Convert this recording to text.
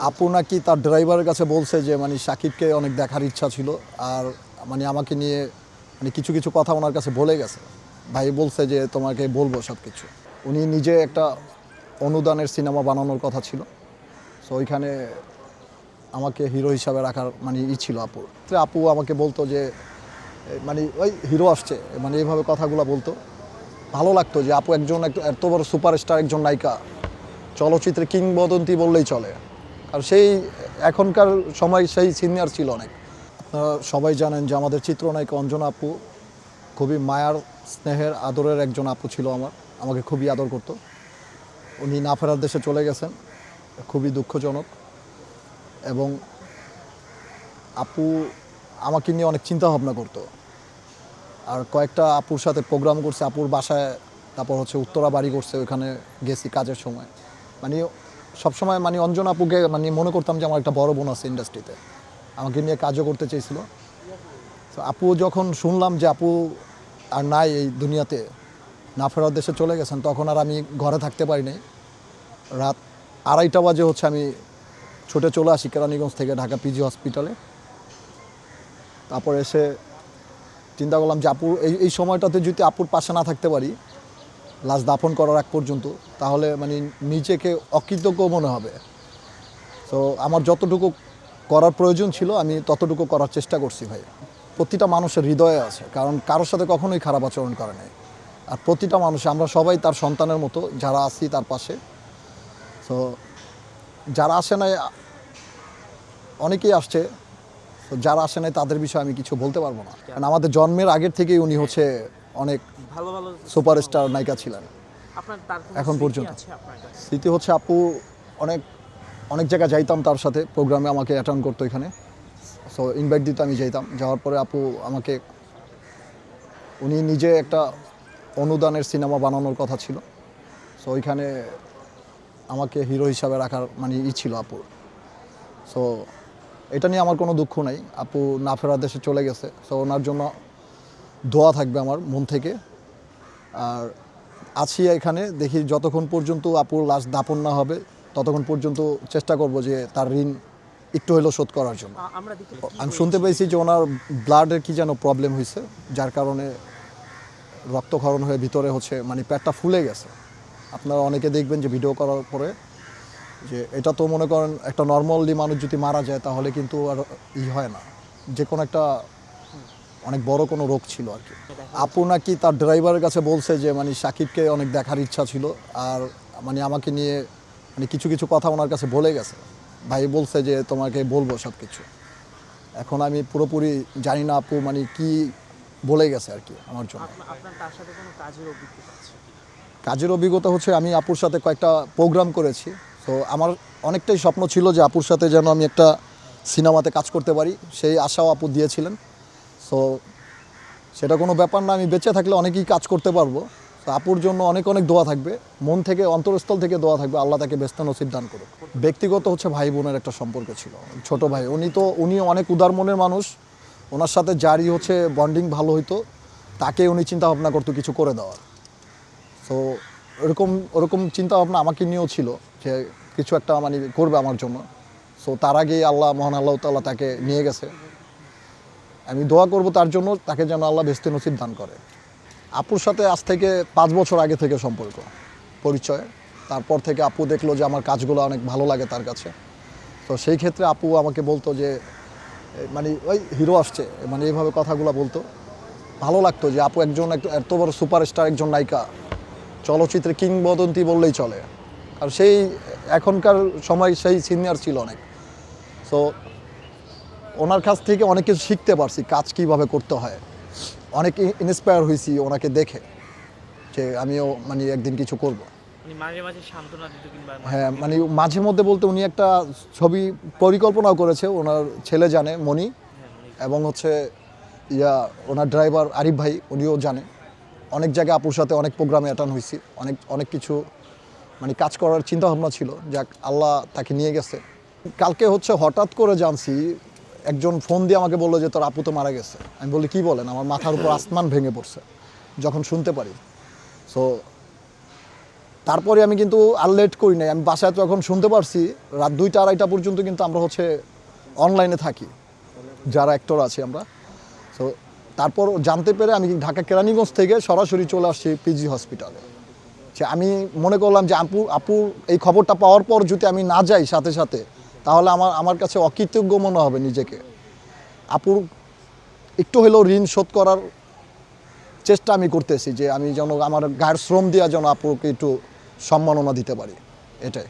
আপু নাকি তার ড্রাইভারের কাছে বলছে যে মানে সাকিবকে অনেক দেখার ইচ্ছা ছিল আর মানে আমাকে নিয়ে মানে কিছু কিছু কথা ওনার কাছে বলে গেছে। ভাই বলছে যে, তোমাকে বলব সব কিছু উনি নিজে একটা অনুদানের সিনেমা বানানোর কথা ছিল। সো ওইখানে আমাকে হিরো হিসাবে রাখার মানে ই ছিল আপুর। তো আপু আমাকে বলতো যে মানে ওই হিরো আসছে। মানে এইভাবে কথাগুলো বলতো। ভালো লাগতো যে, আপু একজন এক- এত বড় সুপারস্টার একজন নায়িকা। চলচ্চিত্রে কিংবদন্তি বললেই চলে। আর সেই এখনকার সময় সেই সিনিয়র ছিল অনেক। আপনারা সবাই জানেন যে আমাদের চিত্রনায়িকা অঞ্জনা আপু খুবই মায়ার স্নেহের, আদরের একজন আপু ছিল আমার, আমাকে খুবই আদর করতো। উনি না ফেরার দেশে চলে গেছেন, খুবই দুঃখজনক। এবং আপু আমাকে নিয়ে অনেক চিন্তা ভাবনা করতো। আর কয়েকটা আপুর সাথে প্রোগ্রাম করছে, আপুর বাসায়, তারপর হচ্ছে উত্তরা বাড়ি করছে ওখানে গেছি কাজের সময়। মানে সবসময় মানে অঞ্জন আপুকে মানে মনে করতাম যে আমার একটা বড় বোন আছে ইন্ডাস্ট্রিতে আমাকে নিয়ে কাজও করতে চেয়েছিল। তো আপু যখন শুনলাম যে আপু আর নাই এই দুনিয়াতে, না ফেরার দেশে চলে গেছেন, তখন আর আমি ঘরে থাকতে পারিনি রাত আড়াইটা বাজে হচ্ছে আমি ছুটে চলে আসি কেরানীগঞ্জ থেকে ঢাকা পিজি হসপিটালে তারপর এসে চিন্তা করলাম যে আপুর এই এই সময়টাতে যদি আপুর পাশে না থাকতে পারি লাশ দাফন করার আগ পর্যন্ত তাহলে মানে নিজেকে অকৃতজ্ঞ মনে হবে। তো আমার যতটুকু করার প্রয়োজন ছিল আমি ততটুকু করার চেষ্টা করছি ভাই। প্রতিটা মানুষের হৃদয়ে আছে কারণ কারোর সাথে কখনোই খারাপ আচরণ করে নাই। আর প্রতিটা মানুষ আমরা সবাই তার সন্তানের মতো যারা আছি তার পাশে। তো যারা আসে নাই অনেকেই আসছে। তো যারা আসে নাই তাদের বিষয়ে আমি কিছু বলতে পারব না। কারণ আমাদের জন্মের আগের থেকেই উনি হচ্ছে অনেক ভালো ভালো সুপারস্টার নায়িকা ছিলেন। এখন পর্যন্ত। স্মৃতি হচ্ছে আপু অনেক অনেক জায়গায় যাইতাম তার সাথে প্রোগ্রামে আমাকে অ্যাটেন্ড করতো এখানে। সো ইনভাইট দিতে আমি যাইতাম। যাওয়ার পরে আপু আমাকে উনি নিজে একটা অনুদানের সিনেমা বানানোর কথা ছিল। সো ওইখানে আমাকে হিরো হিসাবে রাখার মানে ই ছিল আপুর। সো এটা নিয়ে আমার কোনো দুঃখ নাই। আপু না ফেরার দেশে চলে গেছে। সো ওনার জন্য দোয়া থাকবে আমার মন থেকে। আর আছি এখানে দেখি যতক্ষণ পর্যন্ত আপুর লাশ দাপন না হবে ততক্ষণ পর্যন্ত চেষ্টা করব যে তার ঋণ একটু হলেও শোধ করার জন্য। আমি শুনতে পেয়েছি যে ওনার ব্লাডের কি যেন প্রবলেম হয়েছে যার কারণে রক্তক্ষরণ হয়ে ভিতরে হচ্ছে মানে পেটটা ফুলে গেছে। আপনারা অনেকে দেখবেন যে ভিডিও করার পরে যে এটা তো মনে করেন একটা নর্মালি মানুষ যদি মারা যায় তাহলে কিন্তু আর ই হয় না। যে কোনো একটা অনেক বড় কোনো রোগ ছিল আর কি। আপু নাকি তার ড্রাইভারের কাছে বলছে যে মানে সাকিবকে অনেক দেখার ইচ্ছা ছিল আর মানে আমাকে নিয়ে মানে কিছু কিছু কথা ওনার কাছে বলে গেছে। ভাই বলছে যে তোমাকে বলব সব কিছু এখন আমি পুরোপুরি জানি না আপু মানে কি বলে গেছে আর কি আমার জন্য। আপনার তার সাথে কাজের অভিজ্ঞতা কাজের অভিজ্ঞতা হচ্ছে আমি আপুর সাথে কয়েকটা প্রোগ্রাম করেছি। তো আমার অনেকটাই স্বপ্ন ছিল যে আপুর সাথে যেন আমি একটা সিনেমাতে কাজ করতে পারি। সেই আশাও আপু দিয়েছিলেন। সো সেটা কোনো ব্যাপার না, আমি বেঁচে থাকলে অনেকেই কাজ করতে পারব। আপুর জন্য অনেক অনেক দোয়া থাকবে। মন থেকে, অন্তরস্থল থেকে দোয়া থাকবে, আল্লাহ তাকে ব্যস্ত নসিব দান করুক। ব্যক্তিগত হচ্ছে ভাই বোনের একটা সম্পর্ক ছিল, ছোট ভাই। উনি তো, উনি অনেক উদার মনের মানুষ। ওনার সাথে যারই হচ্ছে বন্ডিং ভালো হইতো, তাকে উনি চিন্তা ভাবনা করতো কিছু করে দেওয়ার। তো ওরকম ওরকম চিন্তা ভাবনা আমাকে নিয়েও ছিল যে কিছু একটা মানে করবে আমার জন্য। সো তার আগেই আল্লাহ, মহান আল্লাহ তাল্লাহ তাকে নিয়ে গেছে। আমি দোয়া করব তার জন্য তাকে যেন আল্লাহ বেস্তে নসিব দান করে। আপুর সাথে আজ থেকে পাঁচ বছর আগে থেকে সম্পর্ক, পরিচয়। তারপর থেকে আপু দেখল যে আমার কাজগুলো অনেক ভালো লাগে তার কাছে। তো সেই ক্ষেত্রে আপু আমাকে বলতো যে মানে ওই হিরো আসছে মানে এইভাবে কথাগুলো বলতো। ভালো লাগতো যে আপু একজন এক- এত বড় সুপারস্টার, একজন নায়িকা। চলচ্চিত্রে কিংবদন্তি বললেই চলে। আর সেই এখনকার সময় সেই সিনিয়র ছিল অনেক। সো ওনার কাছ থেকে অনেক কিছু শিখতে পারছি কাজ কীভাবে করতে হয়। অনেক ইন্সপায়ার হয়েছি ওনাকে দেখে যে আমিও মানে একদিন কিছু করব। মানে হ্যাঁ মানে মাঝে মধ্যে বলতে উনি একটা ছবি পরিকল্পনাও করেছে ওনার ছেলে জানে মনি হ্যাঁ, এবং হচ্ছে ইয়া ওনার ড্রাইভার আরিফ ভাই উনিও জানে। অনেক জায়গায় আপুর সাথে অনেক প্রোগ্রামে অ্যাটেন্ড হয়েছি অনেক অনেক কিছু মানে কাজ করার চিন্তা ভাবনা ছিল। যাক আল্লাহ তাকে নিয়ে গেছে। কালকে হচ্ছে হঠাৎ করে জানছি একজন ফোন দিয়ে আমাকে বলল যে তোর আপু তো মারা গেছে। আমি বলি কি বলেন? আমার মাথার উপর আসমান ভেঙে পড়ছে যখন শুনতে পারি। সো তারপরে আমি কিন্তু আর লেট করি নাই। আমি বাসায় যখন শুনতে পারছি রাত দুইটা আড়াইটা পর্যন্ত কিন্তু আমরা হচ্ছে অনলাইনে থাকি যারা অ্যাক্টর আছে আমরা। সো তারপর জানতে পেরে আমি ঢাকা কেরানীগঞ্জ থেকে সরাসরি চলে আসছি পিজি হসপিটালে যে আমি মনে করলাম যে আপু আপু এই খবরটা পাওয়ার পর যদি আমি না যাই সাথে সাথে তাহলে আমার আমার কাছে অকৃতজ্ঞ মনে হবে নিজেকে। আপুর একটু হলেও ঋণ শোধ করার চেষ্টা আমি করতেছি যে আমি যেন আমার গায়ের শ্রম দেওয়া যেন আপুকে একটু সম্মাননা দিতে পারি। এটাই।